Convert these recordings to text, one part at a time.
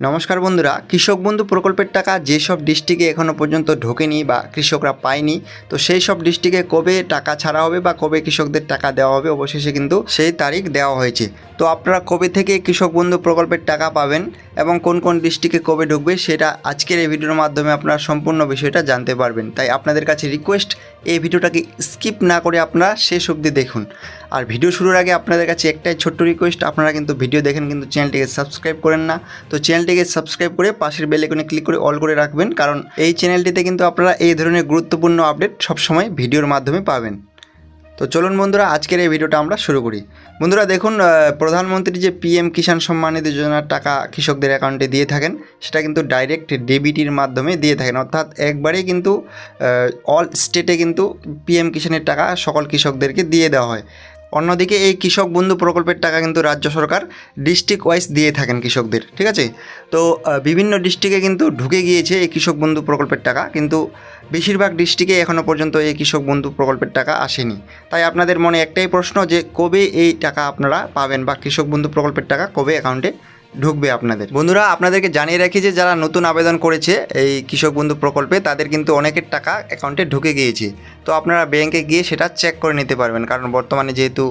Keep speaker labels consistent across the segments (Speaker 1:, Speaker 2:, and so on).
Speaker 1: নমস্কার বন্ধুরা, কৃষক বন্ধু প্রকল্পের টাকা যেসব ডিস্ট্রিকে এখনও পর্যন্ত ঢোকেনি বা কৃষকরা পায়নি, তো সেই সব ডিস্ট্রিক্টে কবে টাকা ছাড়া হবে বা কবে কৃষকদের টাকা দেওয়া হবে অবশেষে কিন্তু সেই তারিখ দেওয়া হয়েছে। তো আপনারা কবে থেকে কৃষক বন্ধু প্রকল্পের টাকা পাবেন? এবং কোন কোন ডিস্ট্রিক্টে কবে ঢুকবে সেটা আজকের এই ভিডিওর মাধ্যমে আপনারা সম্পূর্ণ বিষয়টা জানতে পারবেন। তাই আপনাদের কাছে রিকোয়েস্ট এই ভিডিওটাকে স্কিপ না করে আপনারা শেষ অবধি দেখুন। আর ভিডিও শুরুর আগে আপনাদের কাছে একটাই ছোট্ট রিকোয়েস্ট আপনারা কিন্তু ভিডিও দেখেন কিন্তু চ্যানেলটিকে সাবস্ক্রাইব করেন না। তো চ্যানেলটিকে সাবস্ক্রাইব করে পাশের বেল আইকনে ক্লিক করে অল করে রাখবেন, কারণ এই চ্যানেলটিতে কিন্তু আপনারা এই ধরনের গুরুত্বপূর্ণ আপডেট সবসময় ভিডিওর মাধ্যমে পাবেন। তো চলুন বন্ধুরা, আজকের এই ভিডিওটা আমরা শুরু করি। বন্ধুরা দেখুন প্রধানমন্ত্রী যে পিএম কিষাণ সম্মান নিধি যোজনার টাকা কৃষকদের অ্যাকাউন্টে দিয়ে থাকেন, সেটা কিন্তু ডাইরেক্ট ডেবিটির মাধ্যমে দিয়ে থাকেন। অর্থাৎ একবারেই কিন্তু অল স্টেটে কিন্তু পিএম কিষাণের টাকা সকল কৃষকদেরকে দিয়ে দেওয়া হয়। অন্যদিকে এই কৃষক বন্ধু প্রকল্পের টাকা কিন্তু রাজ্য সরকার ডিস্ট্রিক্ট ওয়াইজ দিয়ে থাকেন কৃষকদের, ঠিক আছে? তো বিভিন্ন ডিস্ট্রিক্টে কিন্তু ঢুকে গিয়েছে এই কৃষক বন্ধু প্রকল্পের টাকা, কিন্তু বেশিরভাগ ডিস্ট্রিক্টে এখনও পর্যন্ত এই কৃষক বন্ধু প্রকল্পের টাকা আসেনি। তাই আপনাদের মনে একটাই প্রশ্ন যে, কবে এই টাকা আপনারা পাবেন বা কৃষক বন্ধু প্রকল্পের টাকা কবে অ্যাকাউন্টে ঢুকবে আপনাদের। বন্ধুরা, আপনাদেরকে জানিয়ে রাখি যে যারা নতুন আবেদন করেছে এই কৃষক বন্ধু প্রকল্পে, তাদের কিন্তু অনেকের টাকা অ্যাকাউন্টে ঢুকে গিয়েছে। তো আপনারা ব্যাংকে গিয়ে সেটা চেক করে নিতে পারবেন। কারণ বর্তমানে যেহেতু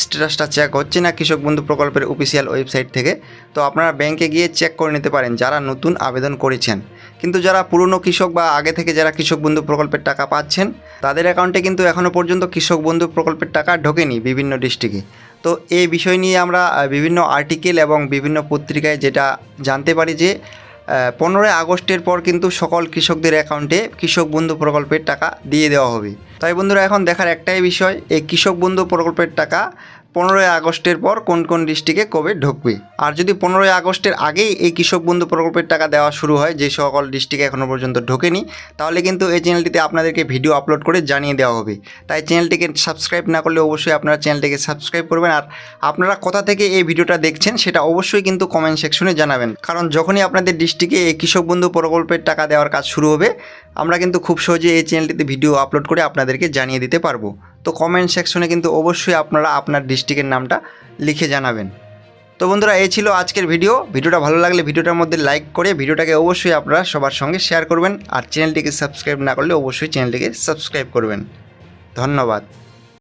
Speaker 1: স্ট্যাটাসটা চেক হচ্ছে না কৃষক বন্ধু প্রকল্পের অফিসিয়াল ওয়েবসাইট থেকে, তো আপনারা ব্যাংকে গিয়ে চেক করে নিতে পারেন যারা নতুন আবেদন করেছেন। কিন্তু যারা পুরনো কৃষক বা আগে থেকে যারা কৃষক বন্ধু প্রকল্পের টাকা পাচ্ছেন, তাদের অ্যাকাউন্টে কিন্তু এখনও পর্যন্ত কৃষক বন্ধু প্রকল্পের টাকা ঢোকেনি বিভিন্ন ডিস্ট্রিক্টে তো এই বিষয় নিয়ে আমরা বিভিন্ন আর্টিকেল এবং বিভিন্ন পত্রিকায় যেটা জানতে পারি যে পনেরোই আগস্টের পর কিন্তু সকল কৃষকদের অ্যাকাউন্টে কৃষক বন্ধু প্রকল্পের টাকা দিয়ে দেওয়া হবে। তাই বন্ধুরা, এখন দেখার একটাই বিষয়, এই কৃষক বন্ধু প্রকল্পের টাকা পনেরোই আগস্টের পর কোন কোন ডিস্ট্রিক্টে কবে ঢুকবে? আর যদি পনেরোই আগস্টের আগেই এই কৃষক বন্ধু প্রকল্পের টাকা দেওয়া শুরু হয়, যে সকল ডিস্ট্রিক্টে এখনও পর্যন্ত ঢোকেনি, তাহলে কিন্তু এই চ্যানেলটিতে আপনাদেরকে ভিডিও আপলোড করে জানিয়ে দেওয়া হবে। তাই চ্যানেলটিকে সাবস্ক্রাইব না করলে অবশ্যই আপনারা চ্যানেলটিকে সাবস্ক্রাইব করবেন। আর আপনারা কোথা থেকে এই ভিডিওটা দেখছেন, সেটা অবশ্যই কিন্তু কমেন্ট সেকশনে জানাবেন। কারণ যখনই আপনাদের ডিস্ট্রিক্টে এই কৃষক বন্ধু প্রকল্পের টাকা দেওয়ার কাজ শুরু হবে, আমরা কিন্তু খুব সহজে এই চ্যানেলটিতে ভিডিও আপলোড করে আপনাদেরকে জানিয়ে দিতে পারব। তো কমেন্ট সেকশনে কিন্তু অবশ্যই আপনারা আপনার ডিস্ট্রিক্টের নামটা লিখে জানাবেন। তো বন্ধুরা, এই ছিল আজকের ভিডিও ভিডিওটা ভালো লাগলে ভিডিওটার মধ্যে লাইক করে ভিডিওটাকে অবশ্যই আপনারা সবার সঙ্গে শেয়ার করবেন। আর চ্যানেলটিকে সাবস্ক্রাইব না করলে অবশ্যই চ্যানেলটিকে সাবস্ক্রাইব করবেন। ধন্যবাদ।